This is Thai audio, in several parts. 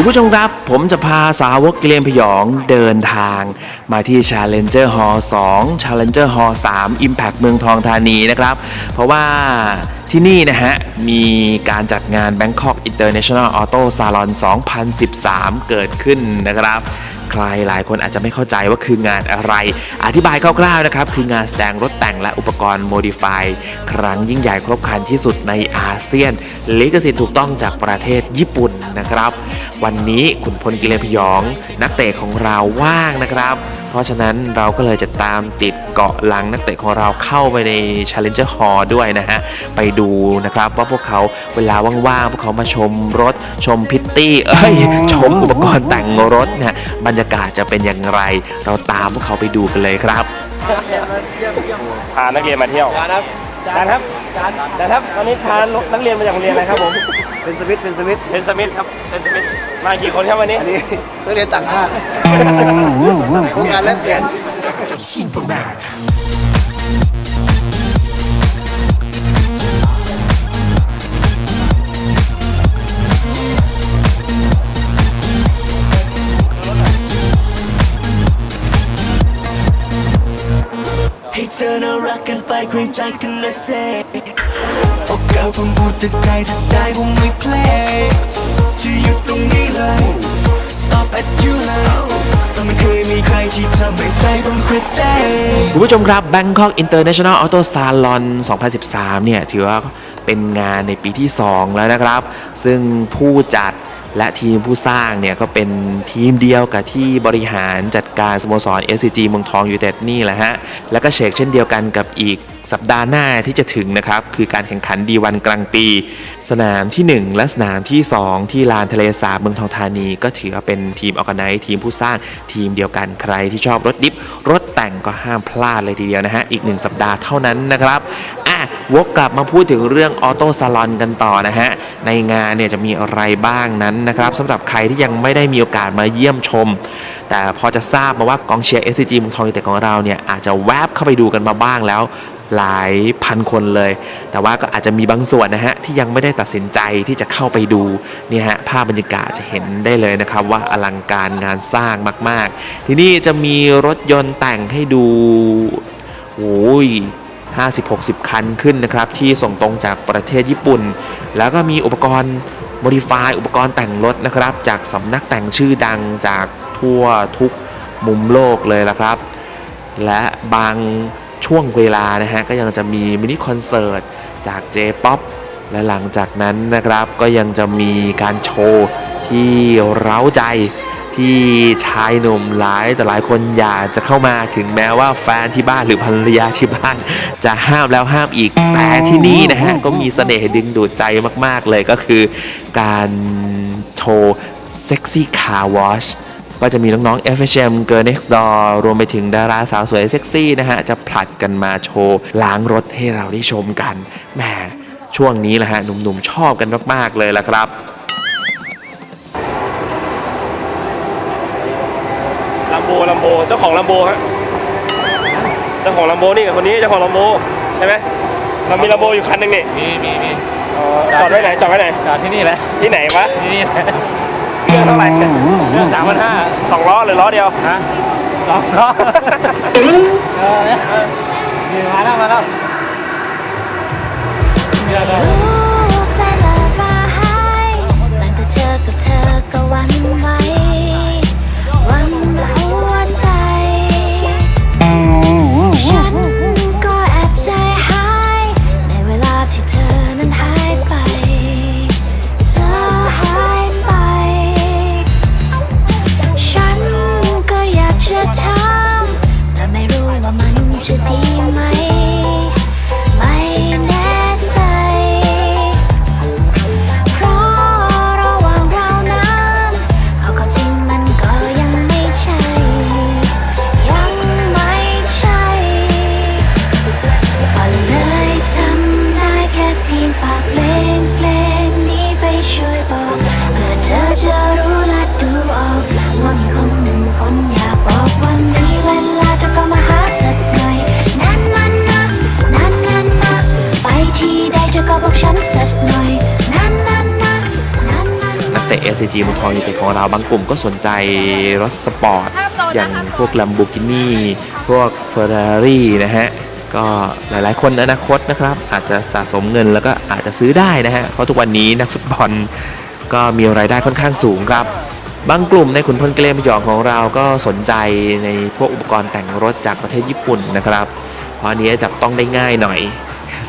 คุณผู้ชมครับผมจะพาสาวกเกลียนพยองเดินทางมาที่ Challenger Hall 2 Challenger Hall 3 Impact เมืองทองธานีนะครับ เพราะว่าที่นี่นะฮะ มีการจัดงาน Bangkok International Auto Salon 2013 เกิดขึ้นนะครับ ใครหลายคนอาจจะไม่เข้าใจว่าคืองานอะไร อธิบายคร่าวๆนะครับ คืองานแสดงรถแต่งและอุปกรณ์โมดิฟายครั้งยิ่งใหญ่ครบครันที่สุดในอาเซียนลิขสิทธิ์ถูกต้องจากประเทศญี่ปุ่นนะครับ วันนี้ขุนพลกิเลนพยอง นักเตะของเราว่างนะครับ เพราะฉะนั้นเราก็เลยจะตามติดเกาะหลังนักเตะของเราเข้าไปใน Challenger Hall ด้วยนะฮะ ไปดูนะครับว่าพวกเขาเวลาว่างๆ พวกเขามาชมรถชมพิตตี้ เอ้ย ชมอุปกรณ์แต่งรถเนี่ย บรรยากาศจะเป็นอย่างไร เราตามพวกเขาไปดูกันเลยครับพานักเรียนมาเที่ยวจานครับจานครับจานจานครับตอนนี้พานักเรียนมาจากโรงเรียนอะไรครับผมเป็นสวิตช์เป็นสวิตช์เทนสมิธครับเทนสมิธมากี่คนครับวันนี้อันนี้นักเรียนต่างชาติโครงการแลกเปลี่ยนใธอน่ารักกันไปเกรงใจกันนะเซ่โอ้เกิร์ลผมพูดจากใจถ้าได้ผมไม่เพลย์จะหยุดตรงนี้เลย stop at you now แต่ไม่เคยมีใครที่ทำให้ใจผม crazy คุณผู้ชมครับ Bangkok International Auto Salon 2013 เนี่ย ถือว่าเป็นงานในปีที่ 2 แล้วนะครับ ซึ่งผู้จัด และทีมผู้สร้างเนี่ยก็เป็นทีมเดียวกับที่บริหารจัดการสโมสร SCG เมืองทองยูไนเต็ดนี่แหละฮะ แล้วก็เชกเช่นเดียวกันกับอีก สัปดาห์หน้าที่จะถึงนะครับ คือการแข่งขันดีวันกลางปี สนามที่ 1 และสนามที่ 2 ที่ลานทะเลสาบเมืองทองธานี ก็ถือว่าเป็นทีมออ g a ไนทีมผู้สร้างทีมเดียวกันใครที่ชอบรถดิฟรถแต่งก็ห้ามพลาดเลยทีเดียวนะฮะอีกหนึ่งสัปดาห์เท่านั้นนะครับอะวกกลับมาพูดถึงเรื่องออโต้ซาลอนกันต่อนะฮะในงานเนี่ยจะมีอะไรบ้างนั้นนะครับสำหรับใครที่ยังไม่ได้มีโอกาสมาเยี่ยมชม แต่พอจะทราบมาว่ากองเชียร์ SCG เมืองทองยูไนเต็ดของเราเนี่ยอาจจะแวบเข้าไปดูกันมาบ้างแล้ว หลายพันคนเลย แต่ว่าก็อาจจะมีบางส่วนนะฮะที่ยังไม่ได้ตัดสินใจที่จะเข้าไปดูเนี่ยฮะภาพบรรยากาศจะเห็นได้เลยนะครับว่าอลังการงานสร้างมาก ๆ ที่นี่จะมีรถยนต์แต่งให้ดูโอ้ย50-60 คันขึ้นนะครับ ที่ส่งตรงจากประเทศญี่ปุ่น แล้วก็มีอุปกรณ์โมดิฟายอุปกรณ์แต่งรถนะครับ จากสำนักแต่งชื่อดังจากทั่วทุกมุมโลกเลยละครับ และบาง ช่วงเวลานะฮะก็ยังจะมีมินิคอนเสิร์ตจาก J-POP และหลังจากนั้นนะครับก็ยังจะมีการโชว์ที่เร้าใจที่ชายหนุ่มหลายแต่หลายคนอยากจะเข้ามาถึงแม้ว่าแฟนที่บ้านหรือภรรยาที่บ้าน จะห้ามแล้วห้ามอีกแต่ที่นี่นะฮะก็มีเสน่ห์ดึงดูดใจมาก ๆ เลยก็คือการโชว์เซ็กซี่คาร์วอช ก็จะมีน้องๆ FHM Girl Next Door รวมไปถึงดาราสาวสวยเซ็กซี่นะฮะ จะผลัดกันมาโชว์ล้างรถให้เราได้ชมกันแหมช่วงนี้แหละฮะหนุ่มๆชอบกันมากๆเลยละครับลัมโบลัมโบเจ้าของลัมโบฮะเจ้าของลัมโบนี่กับคนนี้เจ้าของลัมโบใช่ไหมเรามีลัมโบอยู่คันหนึ่งนี่มีมีมีอ๋อจอดไว้ไหนจอดไว้ไหนจอดที่นี่แหละที่ไหนวะ ที่นี่แหละเค รื่องเท่าไหร่สามพันห้าสองล้อหรือล้อเดียวฮะสองล้อเออเนี่ยนี่มาแล้วมาแล้ว เมืองทองยูเต็ดของเราบางกลุ่มก็สนใจรถสปอร์ต อย่างพวก Lamborghini พวก Ferrari นะฮะ ก็หลายๆคนในอนาคตนะครับ อาจจะสะสมเงินแล้วก็อาจจะซื้อได้นะฮะ เพราะทุกวันนี้นักฟุตบอลก็มีรายได้ค่อนข้างสูงครับบางกลุ่มในขุนพลเกรมหยองของเราก็สนใจในพวกอุปกรณ์แต่งรถจากประเทศญี่ปุ่นนะครับ เพราะอันนี้จับต้องได้ง่ายหน่อย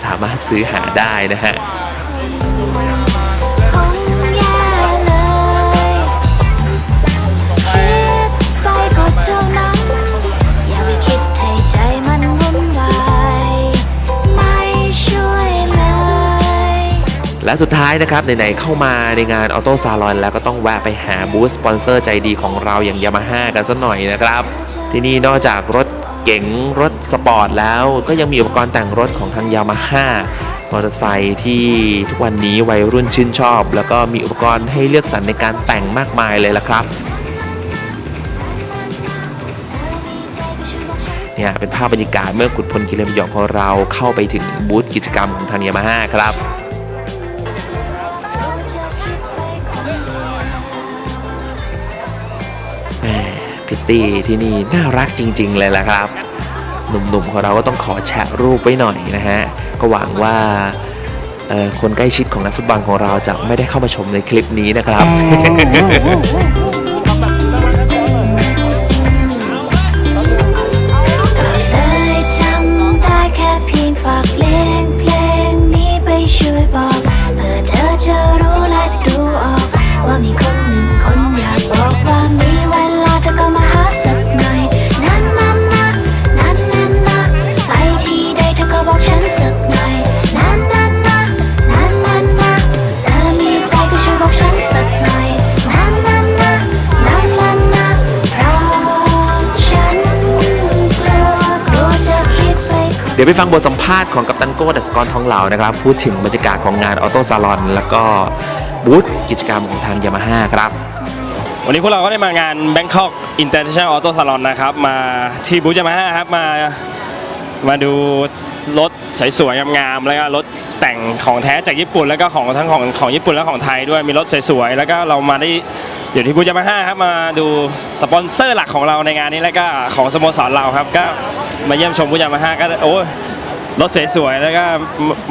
สามารถซื้อหาได้นะฮะ และสุดท้ายนะครับไหนๆเข้ามาในงานออโต้ซาลอนแล้วก็ต้องแวะไปหาบูธสปอนเซอร์ใจดีของเราอย่างยามาฮ่ากันสักหน่อยนะครับ ที่นี่นอกจากรถเก๋งรถสปอร์ตแล้วก็ยังมีอุปกรณ์แต่งรถของทางยามาฮ่ามอเตอร์ไซค์ที่ทุกวันนี้วัยรุ่นชื่นชอบ แล้วก็มีอุปกรณ์ให้เลือกสรรในการแต่งมากมายเลยละครับเนี่ยเป็นภาพบรรยากาศเมื่อขุดพลกิเลมหยองของเราเข้าไปถึงบูธกิจกรรมของทางยามาฮ่าครับ พิตตี้ที่นี่น่ารักจริง ๆ เลยล่ะครับ หนุ่มๆของเราก็ต้องขอแชะรูปไว้หน่อยนะฮะ ก็หวังว่าคนใกล้ชิดของนักฟุตบอลของเราจะไม่ได้เข้ามาชมในคลิปนี้นะครับ ไปฟังบทสัมภาษณ์ของกัปตันโก้ดัสกรทองเหล่านะครับ พูดถึงบรรยากาศของงานออโต้ซาลอนแล้วก็บูธกิจกรรมของทางยามาฮ่าครับวันนี้พวกเราก็ได้มางาน Bangkok International Auto Salon นะครับ มาที่บูธยามาฮ่าครับมามาดูรถสวยๆงามๆแล้วก็รถแต่งของแท้จากญี่ปุ่น แล้วก็ของทั้งของของญี่ปุ่นและของไทยด้วยมีรถสวยๆแล้วก็เรามาได้อยู่ที่บูธยามาฮ่าครับมาดูสปอนเซอร์หลักของเราในงานนี้แล้วก็ของสโมสรเราครับก็ มาเยี่ยมชมบูธยามาฮ่าก็โอ้รถสวยๆแล้วก็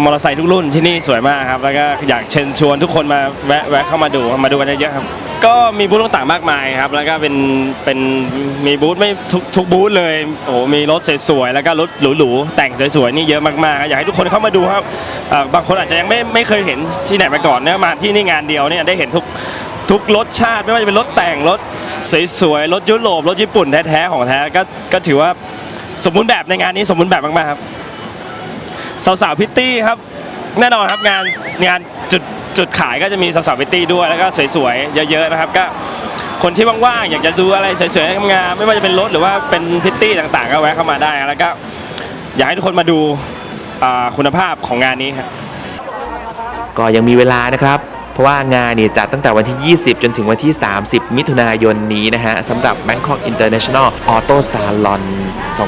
มอเตอร์ไซค์ทุกรุ่นที่นี่สวยมากครับ แล้วก็อยากเชิญชวนทุกคนมาแวะแวะเข้ามาดูมาดูกันเยอะๆครับ ก็มีบูธต่างๆมากมายครับ แล้วก็เป็นเป็นมีบูธไม่ทุกทุกบูธเลยโอ้โหมีรถสวยๆแล้วก็รถหรูๆแต่งสวยๆนี่เยอะมากๆอยากให้ทุกคนเข้ามาดูครับบางคนอาจจะยังไม่ไม่เคยเห็นที่ไหนมาก่อนเนี่ยมาที่นี่งานเดียวเนี่ยได้เห็นทุกทุกรสชาติไม่ว่าจะเป็นรถแต่งรถสวยๆรถยุโรปรถญี่ปุ่นแท้ๆของแท้ก็ก็ถือว่า สมบูรณ์แบบในงานนี้สมบูรณ์แบบมากๆครับสาวๆพิตตี้ครับแน่นอนครับงานงานจุดจุดขายก็จะมีสาวๆพิตตี้ด้วยแล้วก็สวยๆเยอะๆนะครับก็คนที่ว่างๆอยากจะดูอะไรสวยๆงามๆไม่ว่าจะเป็นรถหรือว่าเป็นพิตตี้ต่างๆ ก็แวะเข้ามาได้แล้วก็อยากให้ทุกคนมาดูคุณภาพของงานนี้ครับก็ยังมีเวลานะครับ ราะว่างานเนี่ยจัดตั้งแต่วันที่ 20 จนถึงวันที่ 30 มิถุนายนนี้นะฮะสำหรับ Bangkok International Auto Salon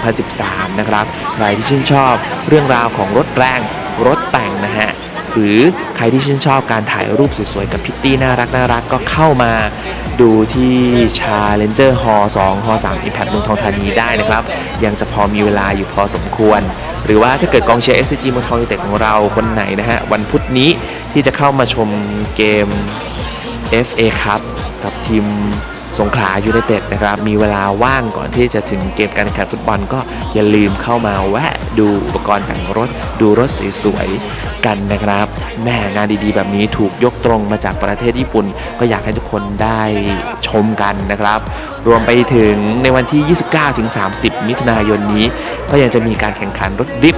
2013 นะครับ ใครที่ชื่นชอบเรื่องราวของรถแรงรถแต่งนะฮะหรือใครที่ชื่นชอบการถ่ายรูปสวยๆ กับพิตตี้น่ารักน่ารักก็เข้ามาดูที่ชาเลนเจอร์ฮอ2ฮอ3 Impact เมืองทองธานีได้นะครับ ยังจะพอมีเวลาอยู่พอสมควร หรือว่าถ้าเกิดกองเชียร์ SCG เมืองทองยูเต็ดของเราคนไหนนะฮะ วันพุธนี้ที่จะเข้ามาชมเกม FA ครับกับทีม สงขลายูไนเต็ดนะครับ มีเวลาว่างก่อนที่จะถึงเกมการแข่งขันฟุตบอลก็อย่าลืมเข้ามาแวะดูอุปกรณ์แต่งรถ ดูรถสวยๆกันนะครับแม่งานดีๆ แบบนี้ถูกยกตรงมาจากประเทศญี่ปุ่น ก็อยากให้ทุกคนได้ชมกันนะครับ รวมไปถึงในวันที่ 29-30 มิถุนายนนี้ ก็ยังจะมีการแข่งขันรถดริฟ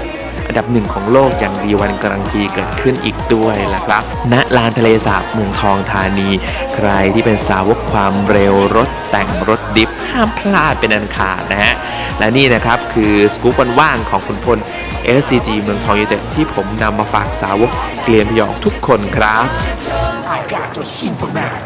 อันดับหนึ่งของโลกอย่างดีวันกรังทีเกิดขึ้นอีกด้วยล่ะครับณลานทะเลสาบเมืองทองธานี ใครที่เป็นสาวกความเร็วรถแต่งรถดิฟห้ามพลาดเป็นอันขาดนะฮะและนี่นะครับคือสกู๊ปวันว่างของคุณพล SCG เมืองทองยูเต็ดที่ผมนำมาฝากสาวกเกลียนพยองทุกคนครับ I got the Superman.